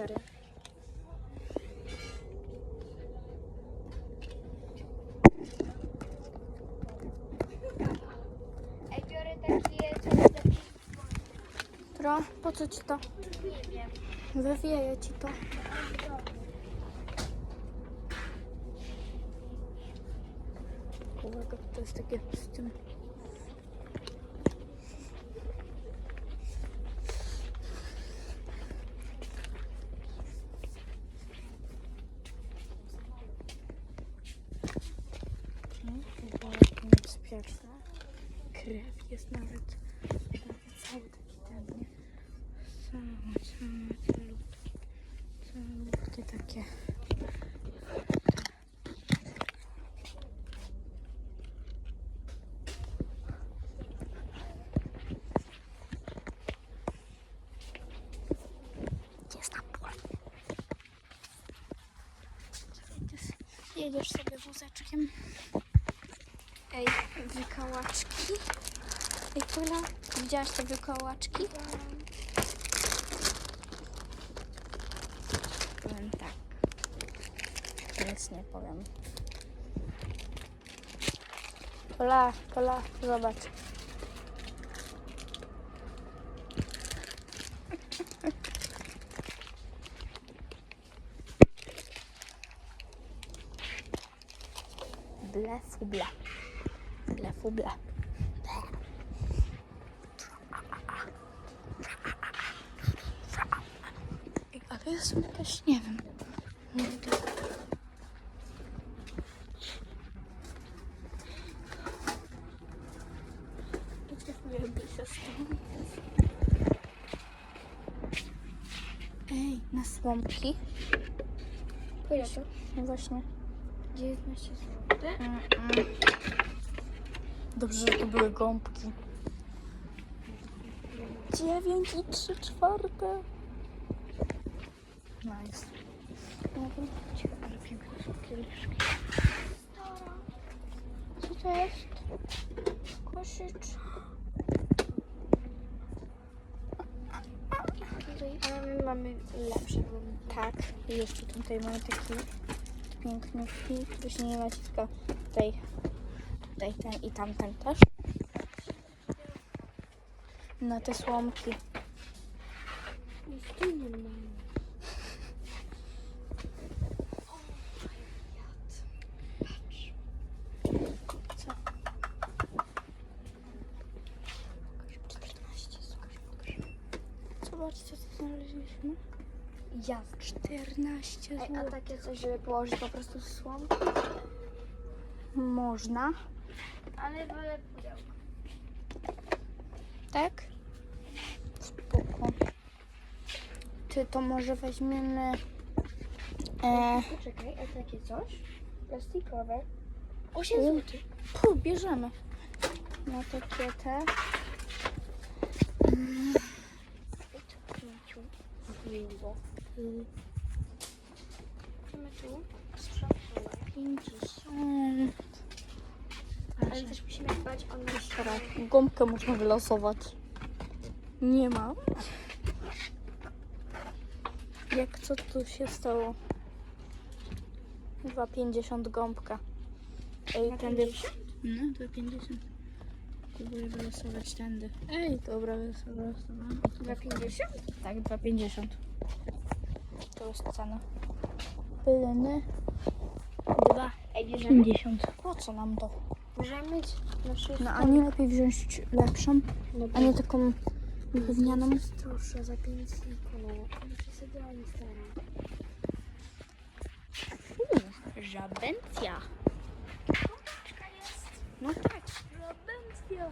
stary. Ej, biorę takie taki, Pro, po co ci to? nie wiem. Wywieje ci to. Uwaga, to jest takie z tym. No, chyba niebezpieczne. Krew jest nawet. Prawie cały taki ten, nie? Same, same calutki. Calutkie takie. Jedziesz sobie wózeczkiem. Ej, wykałaczki. Ej, Tola, widziałaś te wykałaczki? Powiem tak. Nic nie powiem. Pola, Pola, zobacz. Ble, fuble. Ble, fuble. Ale jakaś, nie wiem. Nie wiem. Ej, na słomki. Ile to? No właśnie. 19 zł. Mm, mm. Dobrze, że to były gąbki. 9 i 3 czwarte. Nice. Ciekawe piękne są kieliszki. Co to jest? Koszycz. Ale my mamy lepsze, bo Tak. I jeszcze tutaj mamy taki piękniutki, który się nie naciska. Tutaj, tutaj ten i tamten też. Na te słomki. Co? 14 zł. Zobaczcie, co znaleźliśmy. Ja. 14 Ej, a takie coś, żeby położyć po prostu w słomki? Można, Ale wolę pudełko. tak? Spoko. Czy to może weźmiemy... E, Poczekaj, a takie coś? Plastikowe. 8 U. zł. Pu, bierzemy. Na takie te. Mm. Miło. Idziemy tu. Sprzątamy. 50. Ale też musimy dbać Teraz gąbkę można wylosować. Nie ma. Jak co tu się stało? 2,50 gąbka. Ej, tędy. No, 2,50. Próbuję wylosować tędy. Ej, dobra, wylosowałam. Za 50? Tak, 2,50. To jest cena. Pylny. Ej, bierzemy. 2,50. Po co nam to? Możemy mieć na wszystko. No, a nie lepiej wziąć lepszą, No, a nie taką gównianą. Proszę, za 5 zniknęło. Nie przesadzają stara. Żabencja. No tak. Żabencja.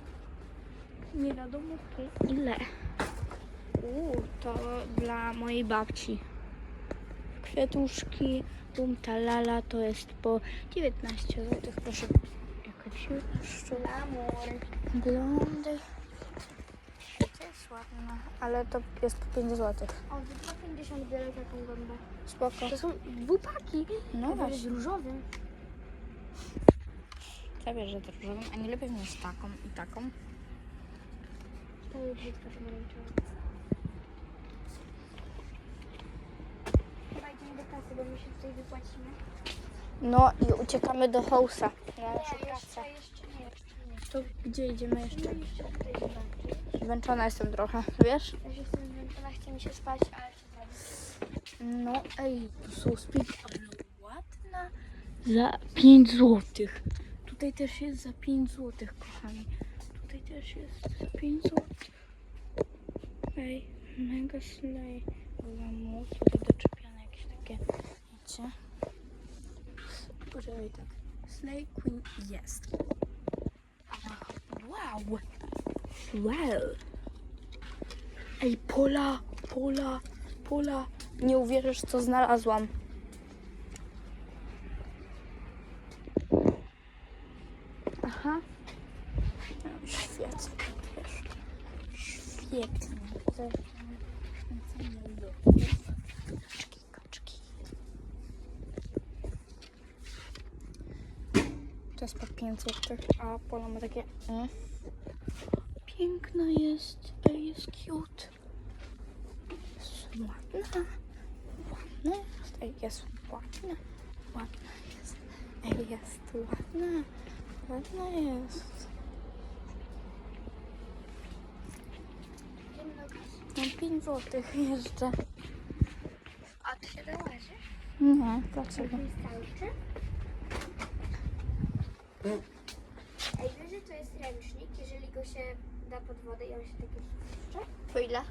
Nie wiadomo ile. Uuu, to dla mojej babci. Kwiatuszki, bum talala to jest po 19 zł. Proszę, Glamour. blondy. To jest ładne, ale to jest po 5 zł. O, za 2,50 biorę taką gąbę. Spoko. To są dwupaki. No właśnie. różowy. Ja wiesz, że to różową, a nie lepiej mieć taką i taką. To jest brzydka pomarańczowa. bo my się tutaj wypłacimy. No i uciekamy do House'a na naszą pracę. jeszcze, jeszcze nie, jeszcze nie. To gdzie idziemy jeszcze? Zmęczona jestem trochę, wiesz? Też jestem zmęczona, chce mi się spać, ale? No ej, tu są ale ładna. Za 5 złotych. Tutaj też jest za 5 złotych, kochani. Tutaj też jest za 5 złotych. Ej, mega slay. Lamus, tutaj doczepiane jakieś takie, wiecie. Poczekaj tak. Slay Queen jest. Wow. Wow. Ej, pola, pola, pola. Nie uwierzysz, co znalazłam. Aha. No, Świetnie. Świetnie. To jest po 5 złotych, a pola ma takie... Mm. Piękna jest, ej, jest cute. Jest ładna. Ładna jest, ej, jest ładna. Ładna jest, ej, jest ładna. Ładna jest. Mam 5 złotych jeszcze. A ty się dołaży? Nie, dlaczego? Starczy? Ej, wiesz, że to jest ręcznik, jeżeli go się da pod wodę i on się takie spuszcza? Po ile?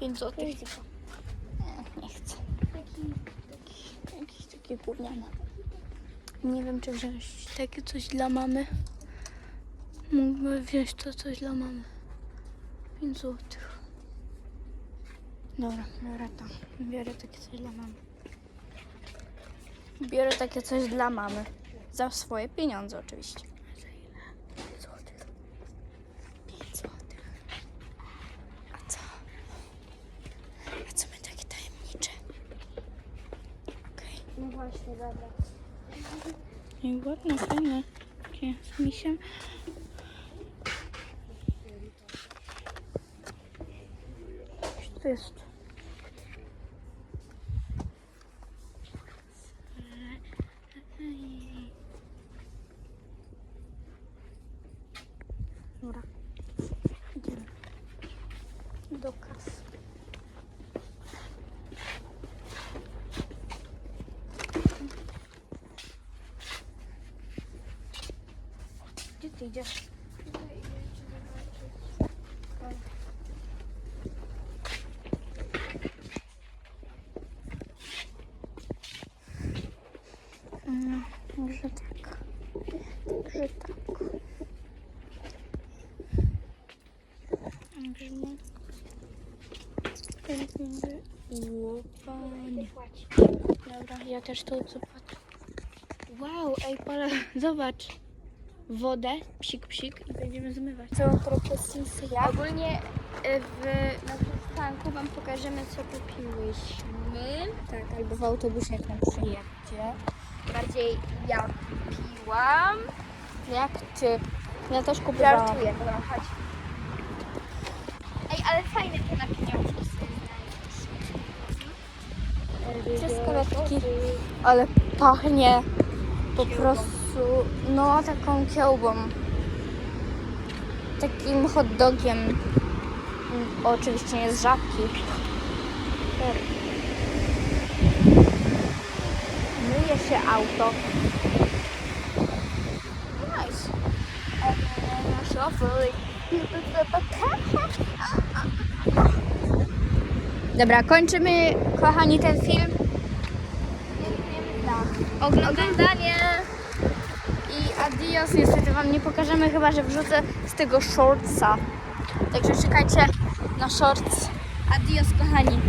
5 złotych. Nie, nie chcę. Taki, Jakiś taki gówniany. Nie wiem, czy wziąć takie coś dla mamy. Mógłby wziąć to coś dla mamy. 5 złotych. Dobra, biorę to. Biorę takie coś dla mamy. Biorę takie coś dla mamy. Za swoje pieniądze oczywiście. Za ile? 5 złotych. 5 złotych. A co? A co my takie tajemnicze? Okej. no właśnie, dobra. I ładne, fajne. Takie z misiem. Co to jest? Dobra. Idziemy. Do kasy. Gdzie ty idziesz? No, że tak. Że tak. Brzmi. Pięknie. Łopanie. Płaci. Dobra, ja też to zobaczę. Wow, ej, Pola, zobacz. Wodę, psik, psik i będziemy zmywać. Całą propozycję. Ogólnie y, w, na przystanku Wam pokażemy, co kupiłyśmy. Tak, albo w autobusie jak nam przyjedzie. Bardziej ja piłam. Jak ty? Ja też kupiłam. Żartuję, dobra, chodź. Ej, ale fajne te na pieniążki. Czeskolatki. Ale pachnie po prostu, no taką kiełbą. Takim hot dogiem. Oczywiście nie z żabki. Myje się auto. Nice. Dobra, kończymy, kochani, ten film. Oglądanie. Adios. Niestety Wam nie pokażemy, chyba że wrzucę z tego shortsa. Także czekajcie na shorts. Adios, kochani.